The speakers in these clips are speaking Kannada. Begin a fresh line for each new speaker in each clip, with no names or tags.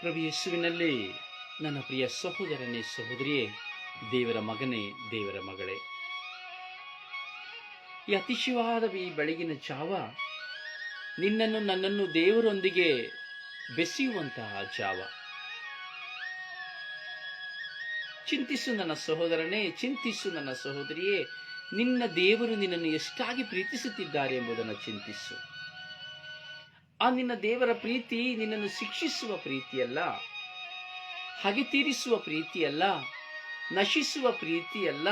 ಪ್ರಭು ಯೇಸುವಿನಲ್ಲಿ ನನ್ನ ಪ್ರಿಯ ಸಹೋದರನೇ ಸಹೋದರಿಯೇ, ದೇವರ ಮಗನೇ, ದೇವರ ಮಗಳೇ. ಈ ಅತಿಶಯವಾದ ಈ ಬೆಳಗಿನ ಜಾವ ನಿನ್ನನ್ನು ನನ್ನನ್ನು ದೇವರೊಂದಿಗೆ ಬೆಸೆಯುವಂತಹ ಜಾವ. ಚಿಂತಿಸು ನನ್ನ ಸಹೋದರನೇ, ಚಿಂತಿಸು ನನ್ನ ಸಹೋದರಿಯೇ, ನಿನ್ನ ದೇವರು ನಿನ್ನನ್ನು ಎಷ್ಟಾಗಿ ಪ್ರೀತಿಸುತ್ತಿದ್ದಾರೆ ಎಂಬುದನ್ನು ಚಿಂತಿಸು. ಆ ನಿನ್ನ ದೇವರ ಪ್ರೀತಿ ನಿನ್ನನ್ನು ಶಿಕ್ಷಿಸುವ ಪ್ರೀತಿಯಲ್ಲ ಹಾಗೆ ತೀರಿಸುವ ಪ್ರೀತಿಯಲ್ಲ, ನಶಿಸುವ ಪ್ರೀತಿಯಲ್ಲ,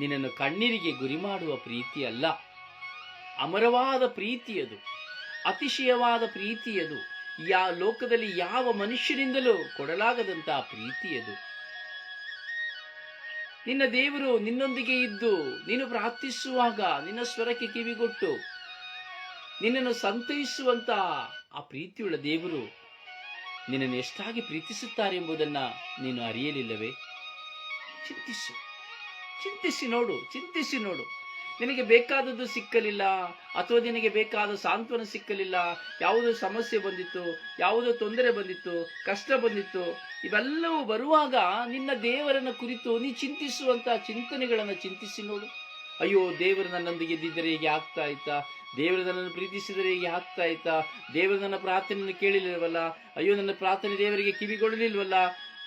ನಿನ್ನನ್ನು ಕಣ್ಣೀರಿಗೆ ಗುರಿ ಮಾಡುವ ಪ್ರೀತಿಯಲ್ಲ. ಅಮರವಾದ ಪ್ರೀತಿಯದು ಅತಿಶಯವಾದ ಪ್ರೀತಿಯದು ಯಾ ಲೋಕದಲ್ಲಿ ಯಾವ ಮನುಷ್ಯರಿಂದಲೂ ಕೊಡಲಾಗದಂತಹ ಪ್ರೀತಿಯದು ನಿನ್ನ ದೇವರು ನಿನ್ನೊಂದಿಗೆ ಇದ್ದು ನೀನು ಪ್ರಾರ್ಥಿಸುವಾಗ ನಿನ್ನ ಸ್ವರಕ್ಕೆ ಕಿವಿಗೊಟ್ಟು ನಿನ್ನನ್ನು ಸಂತೈಸುವಂತ ಆ ಪ್ರೀತಿಯುಳ್ಳ ದೇವರು ನಿನ್ನನ್ನು ಎಷ್ಟಾಗಿ ಪ್ರೀತಿಸುತ್ತಾರೆ ಎಂಬುದನ್ನ ನೀನು ಅರಿಯಲಿಲ್ಲವೇ? ಚಿಂತಿಸು. ಚಿಂತಿಸಿ ನೋಡು ಚಿಂತಿಸಿ ನೋಡು. ನಿನಗೆ ಬೇಕಾದದ್ದು ಸಿಕ್ಕಲಿಲ್ಲ, ಅಥವಾ ನಿನಗೆ ಬೇಕಾದ ಸಾಂತ್ವನ ಸಿಕ್ಕಲಿಲ್ಲ, ಯಾವುದೋ ಸಮಸ್ಯೆ ಬಂದಿತ್ತು, ಯಾವುದೋ ತೊಂದರೆ ಬಂದಿತ್ತು, ಕಷ್ಟ ಬಂದಿತ್ತು, ಇವೆಲ್ಲವೂ ಬರುವಾಗ ನಿನ್ನ ದೇವರನ್ನ ಕುರಿತು ನೀ ಚಿಂತಿಸುವಂತಹ ಚಿಂತನೆಗಳನ್ನು ಚಿಂತಿಸಿ ನೋಡು. ಅಯ್ಯೋ, ದೇವರು ನನ್ನೊಂದಿಗೆ ಇದ್ದಿದ್ದರೆ ಹೀಗೆ ಆಗ್ತಾ ಇತ್ತಾ? ದೇವರು ನನ್ನನ್ನು ಪ್ರೀತಿಸಿದರೆ ಹೀಗೆ ಆಗ್ತಾ ಇತ್ತಾ? ದೇವರು ನನ್ನ ಪ್ರಾರ್ಥನೆಯನ್ನು ಕೇಳಿಲ್ವಲ್ಲ ಅಯ್ಯೋ, ನನ್ನ ಪ್ರಾರ್ಥನೆ ದೇವರಿಗೆ ಕಿವಿಗೊಡಲಿಲ್ವಲ್ಲ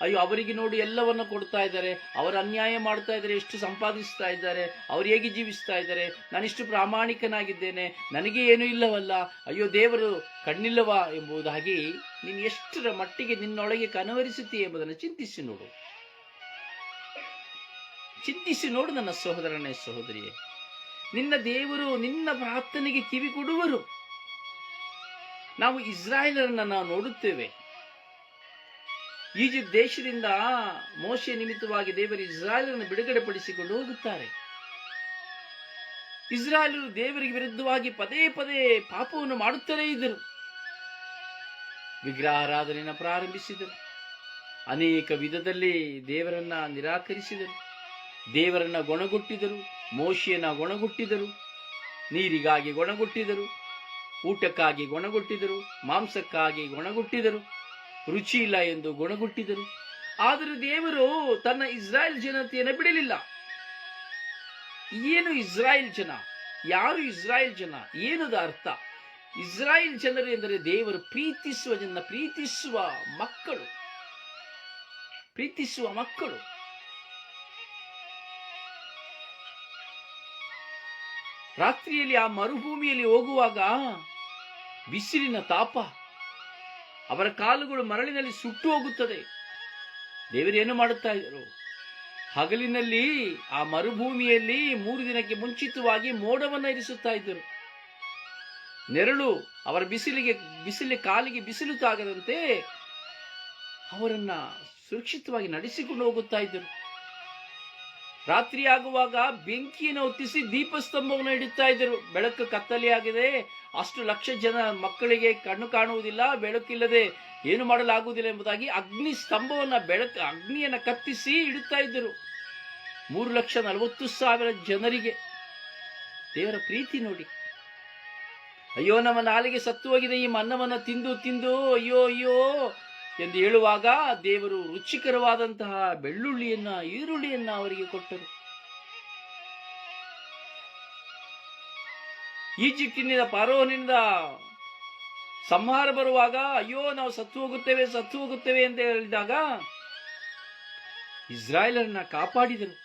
ಅಯ್ಯೋ, ಅವರಿಗೆ ನೋಡಿ ಎಲ್ಲವನ್ನು ಕೊಡ್ತಾ ಇದ್ದಾರೆ. ಅವರು ಅನ್ಯಾಯ ಮಾಡ್ತಾ ಇದ್ದಾರೆ, ಎಷ್ಟು ಸಂಪಾದಿಸ್ತಾ ಇದ್ದಾರೆ, ಅವ್ರು ಹೇಗೆ ಜೀವಿಸ್ತಾ ಇದ್ದಾರೆ? ನಾನಿಷ್ಟು ಪ್ರಾಮಾಣಿಕನಾಗಿದ್ದೇನೆ, ನನಗೆ ಏನೂ ಇಲ್ಲವಲ್ಲ? ಅಯ್ಯೋ, ದೇವರು ಕಣ್ಣಿಲ್ಲವಾ ಎಂಬುದಾಗಿ ನೀನು ಎಷ್ಟರ ಮಟ್ಟಿಗೆ ನಿನ್ನೊಳಗೆ ಕನವರಿಸುತ್ತೀಯ ಎಂಬುದನ್ನು ಚಿಂತಿಸಿ ನೋಡು. ಚಿಂತಿಸಿ ನೋಡು ನನ್ನ ಸಹೋದರನೇ, ಸಹೋದರಿಯೇ. ನಿನ್ನ ದೇವರು ನಿನ್ನ ಪ್ರಾರ್ಥನೆಗೆ ಕಿವಿ ಕೊಡುವರು. ನಾವು ಇಸ್ರಾಯೇಲರನ್ನು ನಾವು ನೋಡುತ್ತೇವೆ. ಈಜಿಪ್ಟ್ ದೇಶದಿಂದ ಮೋಶೆ ನಿಮಿತ್ತವಾಗಿ ದೇವರು ಇಸ್ರಾಯೇಲರನ್ನು ಬಿಡುಗಡೆ ಪಡಿಸಿಕೊಂಡು ಹೋಗುತ್ತಾರೆ. ಇಸ್ರಾಯೇಲರು ದೇವರಿಗೆ ವಿರುದ್ಧವಾಗಿ ಪದೇ ಪದೇ ಪಾಪವನ್ನು ಮಾಡುತ್ತಲೇ ಇದ್ದರು. ವಿಗ್ರಹಾರಾಧನೆಯನ್ನು ಪ್ರಾರಂಭಿಸಿದರು. ಅನೇಕ ವಿಧದಲ್ಲಿ ದೇವರನ್ನ ನಿರಾಕರಿಸಿದರು. ದೇವರನ್ನ ಗೊಣಗುಟ್ಟಿದರು. ಮೋಶಿಯನ್ನ ಗೊಣಗುಟ್ಟಿದರು, ನೀರಿಗಾಗಿ ಗೊಣಗುಟ್ಟಿದರು, ಊಟಕ್ಕಾಗಿ ಗೊಣಗುಟ್ಟಿದರು, ಮಾಂಸಕ್ಕಾಗಿ ಗೊಣಗುಟ್ಟಿದರು ರುಚಿ ಇಲ್ಲ ಎಂದು ಗುಣಗುಟ್ಟಿದರು. ಆದರೆ ದೇವರು ತನ್ನ ಇಸ್ರಾಯೇಲ್ ಜನತೆಯನ್ನು ಬಿಡಲಿಲ್ಲ. ಏನು ಇಸ್ರಾಯೇಲ್ ಜನ? ಯಾರು ಇಸ್ರಾಯೇಲ್ ಜನ? ಏನದ ಅರ್ಥ? ಇಸ್ರಾಯೇಲ್ ಜನರು ಎಂದರೆ ದೇವರು ಪ್ರೀತಿಸುವ ಜನ ಪ್ರೀತಿಸುವ ಮಕ್ಕಳು. ಪ್ರೀತಿಸುವ ಮಕ್ಕಳು. ರಾತ್ರಿಯಲ್ಲಿ ಆ ಮರುಭೂಮಿಯಲ್ಲಿ ಹೋಗುವಾಗ ಬಿಸಿಲಿನ ತಾಪ, ಅವರ ಕಾಲುಗಳು ಮರಳಿನಲ್ಲಿ ಸುಟ್ಟು ಹೋಗುತ್ತದೆ. ದೇವರೇನು ಮಾಡುತ್ತಾ ಇದ್ದರು? ಹಗಲಿನಲ್ಲಿ ಆ ಮರುಭೂಮಿಯಲ್ಲಿ ಮೂರು ದಿನಕ್ಕೆ ಮುಂಚಿತವಾಗಿ ಮೋಡವನ್ನು ಇರಿಸುತ್ತಾ ಇದ್ದರು. ನೆರಳು ಅವರ ಬಿಸಿಲಿಗೆ ಬಿಸಿಲಿ ಕಾಲಿಗೆ ಬಿಸಿಲು ತಾಗದಂತೆ ಅವರನ್ನ ಸುರಕ್ಷಿತವಾಗಿ ನಡೆಸಿಕೊಂಡು ಹೋಗುತ್ತಾ ಇದ್ದರು. ರಾತ್ರಿ ಆಗುವಾಗ ಬೆಂಕಿಯನ್ನು ಹೊತ್ತಿಸಿ ದೀಪಸ್ತಂಭವನ್ನು ಇಡುತ್ತಾ ಇದ್ದರು. ಬೆಳಕು ಕತ್ತಲೆಯಾಗಿದೆ ಅಷ್ಟು ಲಕ್ಷ ಜನ ಮಕ್ಕಳಿಗೆ ಕಣ್ಣು ಕಾಣುವುದಿಲ್ಲ, ಬೆಳಕಿಲ್ಲದೆ ಏನು ಮಾಡಲಾಗುವುದಿಲ್ಲ ಎಂಬುದಾಗಿ ಅಗ್ನಿ ಸ್ತಂಭವನ್ನು ಬೆಳಕು, ಅಗ್ನಿಯನ್ನು ಕತ್ತಿಸಿ ಇಡುತ್ತಾ ಇದ್ದರು. ಮೂರು ಲಕ್ಷ ನಲವತ್ತು ಸಾವಿರ ಜನರಿಗೆ. ದೇವರ ಪ್ರೀತಿ ನೋಡಿ. ಅಯ್ಯೋ, ನಮ್ಮ ನಾಲಿಗೆ ಸತ್ತು ಹೋಗಿದೆ. ಈ ಮನ್ನವನ್ನು ತಿಂದು ತಿಂದು, ಅಯ್ಯೋ ಅಯ್ಯೋ ಎಂದು ಹೇಳುವಾಗ ದೇವರು ರುಚಿಕರವಾದಂತಹ ಬೆಳ್ಳುಳ್ಳಿಯನ್ನ, ಈರುಳ್ಳಿಯನ್ನ ಅವರಿಗೆ ಕೊಟ್ಟರು. ಈಜಿಪ್ಟಿನಿಂದ ಪಾರೋನಿಂದ ಸಂಹಾರ ಬರುವಾಗ, ಅಯ್ಯೋ, ನಾವು ಸತ್ತು ಹೋಗುತ್ತೇವೆ ಸತ್ತು ಹೋಗುತ್ತೇವೆ ಅಂತ ಹೇಳಿದಾಗ ಇಸ್ರಾಯೇಲರನ್ನ ಕಾಪಾಡಿದರು.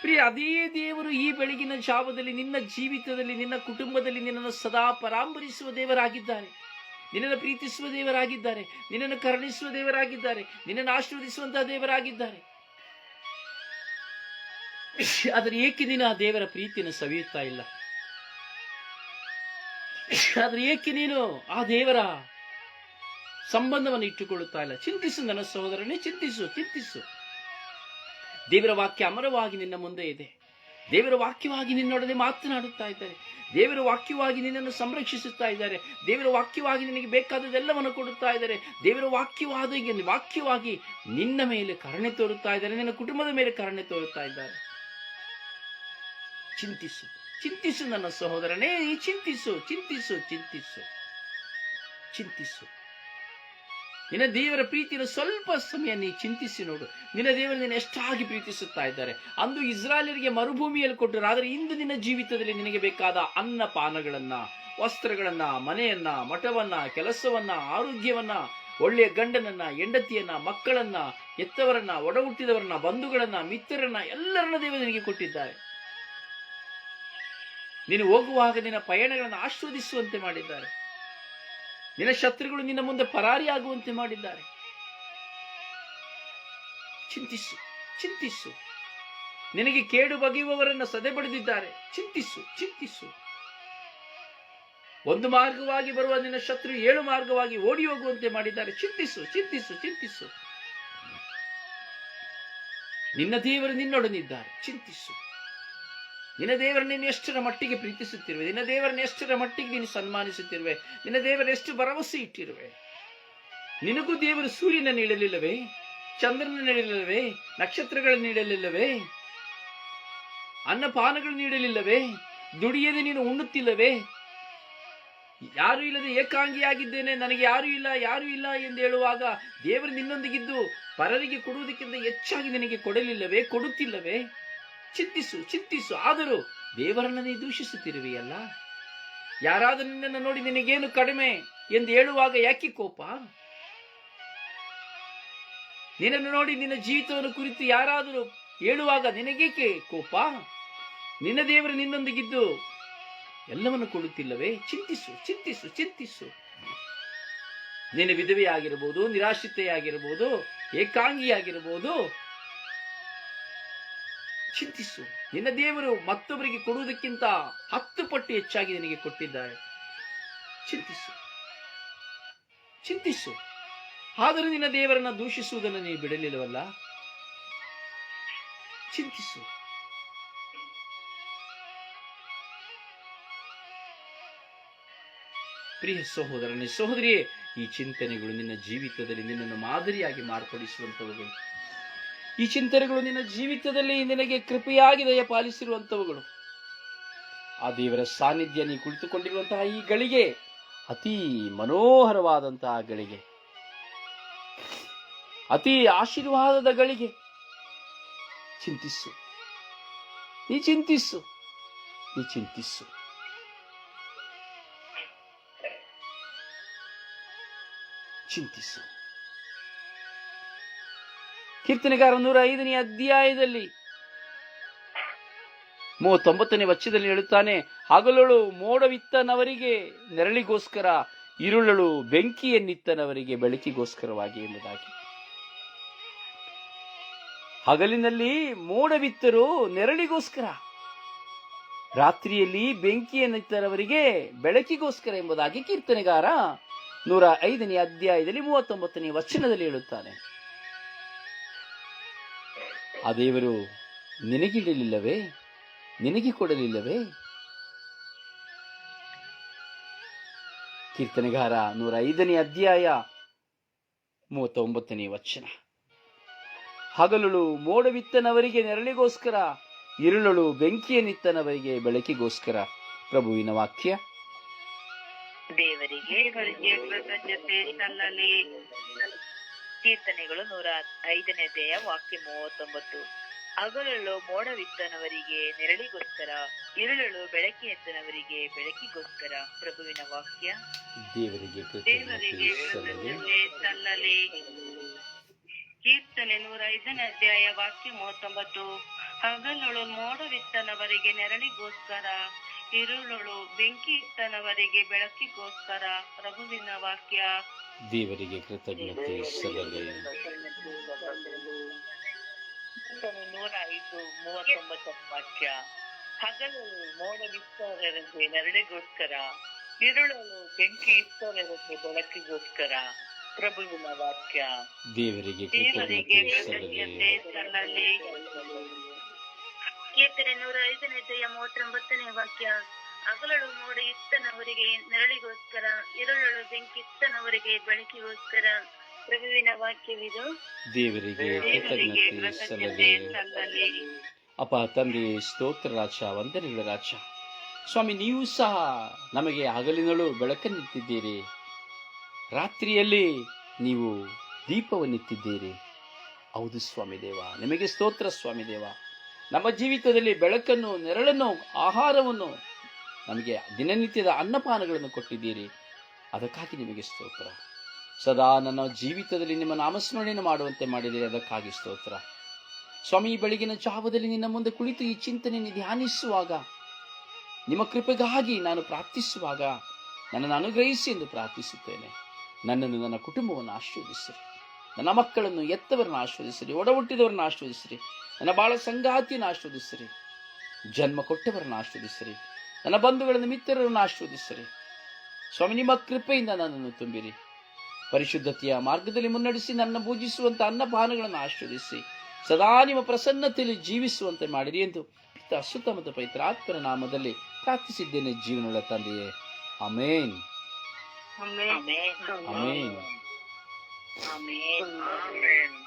ಪ್ರಿಯ, ಅದೇ ದೇವರು ಈ ಬೆಳಗಿನ ಜಾವದಲ್ಲಿ ನಿನ್ನ ಜೀವಿತದಲ್ಲಿ, ನಿನ್ನ ಕುಟುಂಬದಲ್ಲಿ ನಿನ್ನನ್ನು ಸದಾ ಪರಾಂಬರಿಸುವ ದೇವರಾಗಿದ್ದಾರೆ ನಿನ್ನನ್ನು ಪ್ರೀತಿಸುವ ದೇವರಾಗಿದ್ದಾರೆ. ನಿನ್ನನ್ನು ಕರುಣಿಸುವ ದೇವರಾಗಿದ್ದಾರೆ. ನಿನ್ನನ್ನು ಆಶೀರ್ವದಿಸುವಂತಹ ದೇವರಾಗಿದ್ದಾರೆ. ಆದರೆ ಏಕೆ ನೀನು ಆ ದೇವರ ಪ್ರೀತಿಯನ್ನು ಸವಿಯುತ್ತಾ ಇಲ್ಲ? ಆದ್ರೆ ಏಕೆ ನೀನು ಆ ದೇವರ ಸಂಬಂಧವನ್ನು ಇಟ್ಟುಕೊಳ್ಳುತ್ತಾ ಇಲ್ಲ? ಚಿಂತಿಸು ನನ್ನ ಸಹೋದರನೇ, ಚಿಂತಿಸು ಚಿಂತಿಸು. ದೇವರ ವಾಕ್ಯ ಅಮರವಾಗಿ ನಿನ್ನ ಮುಂದೆ ಇದೆ. ದೇವರ ವಾಕ್ಯವಾಗಿ ನಿನ್ನೊಡನೆ ಮಾತನಾಡುತ್ತಾ ಇದ್ದಾರೆ. ದೇವರ ವಾಕ್ಯವಾಗಿ ನಿನ್ನನ್ನು ಸಂರಕ್ಷಿಸುತ್ತಾ ಇದ್ದಾರೆ. ದೇವರ ವಾಕ್ಯವಾಗಿ ನಿನಗೆ ಬೇಕಾದದೆಲ್ಲವನ್ನು ಕೊಡುತ್ತಾ ಇದ್ದಾರೆ. ದೇವರ ವಾಕ್ಯವಾದ ವಾಕ್ಯವಾಗಿ ನಿನ್ನ ಮೇಲೆ ಕರುಣೆ ತೋರುತ್ತಾ ಇದ್ದಾರೆ. ನಿನ್ನ ಕುಟುಂಬದ ಮೇಲೆ ಕರುಣೆ ತೋರುತ್ತಾ ಇದ್ದಾರೆ. ಚಿಂತಿಸು ಚಿಂತಿಸು ನನ್ನ ಸಹೋದರನೇ ಚಿಂತಿಸು ಚಿಂತಿಸು ಚಿಂತಿಸು ಚಿಂತಿಸು. ನಿನ್ನ ದೇವರ ಪ್ರೀತಿಯನ್ನು ಸ್ವಲ್ಪ ಸಮಯ ನೀ ಚಿಂತಿಸಿ ನೋಡು. ನಿನ್ನ ದೇವರು ನಿನ್ನ ಎಷ್ಟಾಗಿ ಪ್ರೀತಿಸುತ್ತಾ ಇದ್ದಾರೆ. ಅಂದು ಇಸ್ರಾಯೇಲರಿಗೆ ಮರುಭೂಮಿಯಲ್ಲಿ ಕೊಟ್ಟರು. ಆದರೆ ಇಂದು ನಿನ್ನ ಜೀವಿತದಲ್ಲಿ ನಿನಗೆ ಬೇಕಾದ ಅನ್ನ ಪಾನಗಳನ್ನ, ವಸ್ತ್ರಗಳನ್ನ, ಮನೆಯನ್ನ, ಮಠವನ್ನ, ಕೆಲಸವನ್ನ, ಆರೋಗ್ಯವನ್ನ, ಒಳ್ಳೆಯ ಗಂಡನನ್ನ, ಹೆಂಡತಿಯನ್ನ, ಮಕ್ಕಳನ್ನ ಎತ್ತವರನ್ನ ಒಡ ಹುಟ್ಟಿದವರನ್ನ ಬಂಧುಗಳನ್ನ, ಮಿತ್ರರನ್ನ ಎಲ್ಲರನ್ನ ದೇವರು ನಿನಗೆ ಕೊಟ್ಟಿದ್ದಾರೆ. ನೀನು ಹೋಗುವಾಗ ನಿನ್ನ ಪಯಣಗಳನ್ನು ಆಸ್ವಾದಿಸುವಂತೆ ಮಾಡಿದ್ದಾರೆ. ನಿನ್ನ ಶತ್ರುಗಳು ನಿನ್ನ ಮುಂದೆ ಪರಾರಿಯಾಗುವಂತೆ ಮಾಡಿದ್ದಾರೆ. ಚಿಂತಿಸು ಚಿಂತಿಸು. ನಿನಗೆ ಕೇಡು ಬಗೆಯುವವರನ್ನು ಸದೆ ಬಡಿದಿದ್ದಾರೆ ಚಿಂತಿಸು ಚಿಂತಿಸು. ಒಂದು ಮಾರ್ಗವಾಗಿ ಬರುವ ನಿನ್ನ ಶತ್ರು ಏಳು ಮಾರ್ಗವಾಗಿ ಓಡಿ ಹೋಗುವಂತೆ ಮಾಡಿದ್ದಾರೆ. ಚಿಂತಿಸು ಚಿಂತಿಸು ಚಿಂತಿಸು. ನಿನ್ನ ದೇವರು ನಿನ್ನೊಡನಿದ್ದಾರೆ. ಚಿಂತಿಸು. ನಿನ್ನ ದೇವರನ್ನ ನೀನು ಎಷ್ಟರ ಮಟ್ಟಿಗೆ ಪ್ರೀತಿಸುತ್ತಿರುವೆ? ನಿನ್ನ ದೇವರನ್ನ ಎಷ್ಟರ ಮಟ್ಟಿಗೆ ನೀನು ಸನ್ಮಾನಿಸುತ್ತಿರುವೆ? ನಿನ್ನ ದೇವರ ಎಷ್ಟು ಭರವಸೆ ಇಟ್ಟಿರುವೆ? ನಿನಗೂ ದೇವರು ಸೂರ್ಯನ ನೀಡಲಿಲ್ಲವೇ? ಚಂದ್ರನ ನೀಡಲಿಲ್ಲವೇ? ನಕ್ಷತ್ರಗಳ ನೀಡಲಿಲ್ಲವೇ? ಅನ್ನಪಾನಗಳು ನೀಡಲಿಲ್ಲವೇ? ದುಡಿಯದೆ ನೀನು ಉಣ್ಣುತ್ತಿಲ್ಲವೇ? ಯಾರು ಇಲ್ಲದೆ ಏಕಾಂಗಿಯಾಗಿದ್ದೇನೆ, ನನಗೆ ಯಾರು ಇಲ್ಲ ಯಾರು ಇಲ್ಲ ಎಂದು ಹೇಳುವಾಗ ದೇವರು ನಿನ್ನೊಂದಿಗಿದ್ದು ಪರರಿಗೆ ಕೊಡುವುದಕ್ಕಿಂತ ಹೆಚ್ಚಾಗಿ ನಿನಗೆ ಕೊಡಲಿಲ್ಲವೇ? ಕೊಡುತ್ತಿಲ್ಲವೇ? ಚಿಂತಿಸು ಚಿಂತಿಸು. ಆದರೂ ದೇವರನ್ನೇ ದೂಷಿಸುತ್ತಿರುವೆಯಲ್ಲ? ಯಾರಾದರೂ ನಿನ್ನನ್ನು ನೋಡಿ ನಿನಗೇನು ಕಡಿಮೆ ಎಂದು ಹೇಳುವಾಗ ಯಾಕೆ ಕೋಪ? ನಿನ್ನನ್ನು ನೋಡಿ ನಿನ್ನ ಜೀವಿತವನ್ನು ಕುರಿತು ಯಾರಾದರೂ ಹೇಳುವಾಗ ನಿನಗೇಕೆ ಕೋಪ? ನಿನ್ನ ದೇವರು ನಿನ್ನೊಂದಿಗಿದ್ದು ಎಲ್ಲವನ್ನು ಕೊಡುತ್ತಿಲ್ಲವೇ? ಚಿಂತಿಸು ಚಿಂತಿಸು ಚಿಂತಿಸು. ನಿನ್ನ ವಿಧವೆಯಾಗಿರಬಹುದು, ನಿರಾಶ್ರಿತೆಯಾಗಿರಬಹುದು, ಏಕಾಂಗಿಯಾಗಿರಬಹುದು. ಚಿಂತಿಸು. ನಿನ್ನ ದೇವರು ಮತ್ತೊಬ್ಬರಿಗೆ ಕೊಡುವುದಕ್ಕಿಂತ ಹತ್ತು ಪಟ್ಟು ಹೆಚ್ಚಾಗಿ ನಿನಗೆ ಕೊಟ್ಟಿದ್ದಾರೆ. ಚಿಂತಿಸು. ಚಿಂತಿಸು. ಆದರೂ ನಿನ್ನ ದೇವರನ್ನ ದೂಷಿಸುವುದನ್ನು ನೀವು ಬಿಡಲಿಲ್ಲವಲ್ಲ? ಚಿಂತಿಸು. ಪ್ರಿಯ ಸಹೋದರನೇ, ಸಹೋದರಿಯೇ, ಈ ಚಿಂತನೆಗಳು ನಿನ್ನ ಜೀವಿತದಲ್ಲಿ ನಿನ್ನನ್ನು ಮಾದರಿಯಾಗಿ ಮಾರ್ಪಡಿಸುವಂತವುಗಳು ಈ ಚಿಂತನೆಗಳು ನಿನ್ನ ಜೀವಿತದಲ್ಲಿ ನಿನಗೆ ಕೃಪೆಯಾಗಿ ದಯ ಪಾಲಿಸಿರುವಂತವುಗಳು ಆ ದೇವರ ಸಾನ್ನಿಧ್ಯ ನೀ ಕುಳಿತುಕೊಂಡಿರುವಂತಹ ಈ ಗಳಿಗೆ, ಅತಿ ಮನೋಹರವಾದಂತಹ ಗಳಿಗೆ, ಅತಿ ಆಶೀರ್ವಾದದ ಗಳಿಗೆ ಚಿಂತಿಸು. ನೀ ಚಿಂತಿಸು ನೀ ಚಿಂತಿಸು. ಚಿಂತಿಸು. ಕೀರ್ತನೆಗಾರ ನೂರ ಐದನೇ ಅಧ್ಯಾಯದಲ್ಲಿ ಮೂವತ್ತೊಂಬತ್ತನೇ ವಚನದಲ್ಲಿ ಹೇಳುತ್ತಾನೆ, ಹಗಲಳು ಮೋಡವಿತ್ತನವರಿಗೆ ನೆರಳಿಗೋಸ್ಕರ ಇರುಳಳು ಬೆಂಕಿಯನ್ನಿತ್ತನವರಿಗೆ ಬೆಳಕಿಗೋಸ್ಕರವಾಗಿ ಎಂಬುದಾಗಿ. ಹಗಲಿನಲ್ಲಿ ಮೋಡವಿತ್ತರು ನೆರಳಿಗೋಸ್ಕರ, ರಾತ್ರಿಯಲ್ಲಿ ಬೆಂಕಿಯನ್ನಿತ್ತನವರಿಗೆ ಬೆಳಕಿಗೋಸ್ಕರ ಎಂಬುದಾಗಿ ಕೀರ್ತನೆಗಾರ ನೂರ ಐದನೇ ಅಧ್ಯಾಯದಲ್ಲಿ ಮೂವತ್ತೊಂಬತ್ತನೇ ವಚನದಲ್ಲಿ ಹೇಳುತ್ತಾನೆ. ಆ ದೇವರು ನಿನಗಿಡಲಿಲ್ಲವೇ? ನಿನಗೆ ಕೊಡಲಿಲ್ಲವೇ ಕೀರ್ತನೆಗಾರ ನೂರ ಐದನೇ ಅಧ್ಯಾಯ ಮೂವತ್ತೊಂಬತ್ತನೇ ವಚನ. ಹಗಲುಳು ಮೋಡವಿತ್ತನವರಿಗೆ ನೆರಳಿಗೋಸ್ಕರ, ಇರುಳಳು ಬೆಂಕಿಯನ್ನಿತ್ತನವರಿಗೆ ಬೆಳಕಿಗೋಸ್ಕರ. ಪ್ರಭುವಿನ ವಾಕ್ಯ?
ದೇವರಿಗೆ ಕೀರ್ತನೆಗಳು ನೂರ ಐದನೇ ಅಧ್ಯಾಯ ವಾಕ್ಯ ಮೂವತ್ತೊಂಬತ್ತು. ಹಗಲಳು ಮೋಡವಿತ್ತನವರಿಗೆ ನೆರಳಿಗೋಸ್ಕರ ಇರುಳಳು ಬೆಳಕಿ ಎತ್ತನವರಿಗೆ ಬೆಳಕಿಗೋಸ್ಕರ. ಪ್ರಭುವಿನ ವಾಕ್ಯ.
ದೇವರಿಗೆ
ದೇವರಿಗೆ ಸಲ್ಲಲಿ. ಕೀರ್ತನೆ ನೂರ ಐದನೇ ಅಧ್ಯಾಯ ವಾಕ್ಯ ಮೂವತ್ತೊಂಬತ್ತು. ಹಗಲೊಳು ಮೋಡವಿತ್ತನವರಿಗೆ ನೆರಳಿಗೋಸ್ಕರ ಇರುಳೊಳು ಬೆಂಕಿ ಇತ್ತನವರಿಗೆ ಬೆಳಕಿಗೋಸ್ಕರ ಪ್ರಭುವಿನ ವಾಕ್ಯ.
ದೇವರಿಗೆ ಕೃತಜ್ಞತೆ ಸಲ್ಲಲಿ.
ನೂರ ಐದು ಮೂವತ್ತೊಂಬತ್ತರ ವಾಕ್ಯ. ಹಗಲು ಮೋಡವಿತ್ತವರಿಗೆ ನೆರಳಿಗೋಸ್ಕರ ಇರುಳಲು ಬೆಂಕಿ ಇತ್ತವರಿಗೆ ಬೆಳಕಿಗೋಸ್ಕರ ಪ್ರಭುವಿನ ವಾಕ್ಯ.
ದೇವರಿಗೆ
ದೇವರಿಗೆ
ಕೃತಜ್ಞತೆ ಸಲ್ಲಲಿ.
ಕೀರ್ತನೆ ನೂರ ಐದನೇ ಅಧ್ಯಾಯ ಮೂವತ್ತೊಂಬತ್ತನೇ ವಾಕ್ಯ ಅಗಲಳು ಮೋಡ ಇತ್ತನವರಿಗೆ ನೆರಳಿಗೋಸ್ಕರ ಇರುಳಳು ಬೆಂಕಿ ಇತ್ತನವರಿಗೆ ಬೆಳಕಿಗೋಸ್ಕರ. ಪ್ರಭುವಿನ ವಾಕ್ಯವಿದು
ದೇವರಿಗೆ ಕೃತಜ್ಞತೆ ಸಲ್ಲಲಿ. ಅಪ್ಪ ತಂದೆ ಸ್ತೋತ್ರ ರಾಜ ವಂದನೆಗಳ ರಾಜ. ಸ್ವಾಮಿ ನೀವು ಸಹ ನಮಗೆ ಹಗಲಿನಳು ಬೆಳಕನ್ನಿಟ್ಟಿದ್ದೀರಿ. ರಾತ್ರಿಯಲ್ಲಿ ನೀವು ದೀಪವನ್ನಿತ್ತಿದ್ದೀರಿ ಹೌದು ಸ್ವಾಮಿ ದೇವ ನಿಮಗೆ ಸ್ತೋತ್ರ ಸ್ವಾಮಿ ದೇವ. ನಮ್ಮ ಜೀವಿತದಲ್ಲಿ ಬೆಳಕನ್ನು, ನೆರಳನ್ನು, ಆಹಾರವನ್ನು ನಮಗೆ ದಿನನಿತ್ಯದ ಅನ್ನಪಾನಗಳನ್ನು ಕೊಟ್ಟಿದ್ದೀರಿ. ಅದಕ್ಕಾಗಿ ನಿಮಗೆ ಸ್ತೋತ್ರ. ಸದಾ ನನ್ನ ಜೀವಿತದಲ್ಲಿ ನಿಮ್ಮ ನಾಮಸ್ಮರಣೆಯನ್ನು ಮಾಡುವಂತೆ ಮಾಡಿದ್ದೀರಿ. ಅದಕ್ಕಾಗಿ ಸ್ತೋತ್ರ. ಸ್ವಾಮಿ, ಬೆಳಗಿನ ಜಾವದಲ್ಲಿ ನಿನ್ನ ಮುಂದೆ ಕುಳಿತು ಈ ಚಿಂತನೆಯನ್ನು ಧ್ಯಾನಿಸುವಾಗ, ನಿಮ್ಮ ಕೃಪೆಗಾಗಿ ನಾನು ಪ್ರಾರ್ಥಿಸುವಾಗ ನನ್ನನ್ನು ಅನುಗ್ರಹಿಸಿ ಎಂದು ಪ್ರಾರ್ಥಿಸುತ್ತೇನೆ. ನನ್ನನ್ನು ನನ್ನ ಕುಟುಂಬವನ್ನು ಆಶೀರ್ವದಿಸಿರಿ. ನನ್ನ ಮಕ್ಕಳನ್ನು ಎತ್ತವರನ್ನು ಆಶೀರ್ವದಿಸಿರಿ ಒಡಹುಟ್ಟಿದವರನ್ನು ಹುಟ್ಟಿದವರನ್ನು ನನ್ನ ಬಾಳ ಸಂಗಾತಿಯನ್ನು ಆಶ್ವದಿಸಿರಿ ಜನ್ಮ ಕೊಟ್ಟವರನ್ನು ಆಶೀರ್ವದಿಸಿರಿ ನನ್ನ ಬಂಧುಗಳನ್ನು ಮಿತ್ರರನ್ನು ಆಶೀರ್ವದಿಸಿರಿ. ಸ್ವಾಮಿ ನಿಮ್ಮ ಕೃಪೆಯಿಂದ ನನ್ನನ್ನು ತುಂಬಿರಿ. ಪರಿಶುದ್ಧತೆಯ ಮಾರ್ಗದಲ್ಲಿ ಮುನ್ನಡೆಸಿ ನನ್ನ ಪೂಜಿಸುವಂತ ಅನ್ನಪಾನಗಳನ್ನು ಆಶೀರ್ವದಿಸಿ ಸದಾ ನಿಮ್ಮ ಪ್ರಸನ್ನತೆಯಲ್ಲಿ ಜೀವಿಸುವಂತೆ ಮಾಡಿರಿ ಎಂದು ಪಿತ ಸುತ್ತ ಮತ್ತು ಪವಿತ್ರಾತ್ಮನ ನಾಮದಲ್ಲಿ ಪ್ರಾರ್ಥಿಸಿದ್ದೇನೆ ಜೀವನಗಳ ತಂದೆಯೇ. Amen
amen.
Amen
amen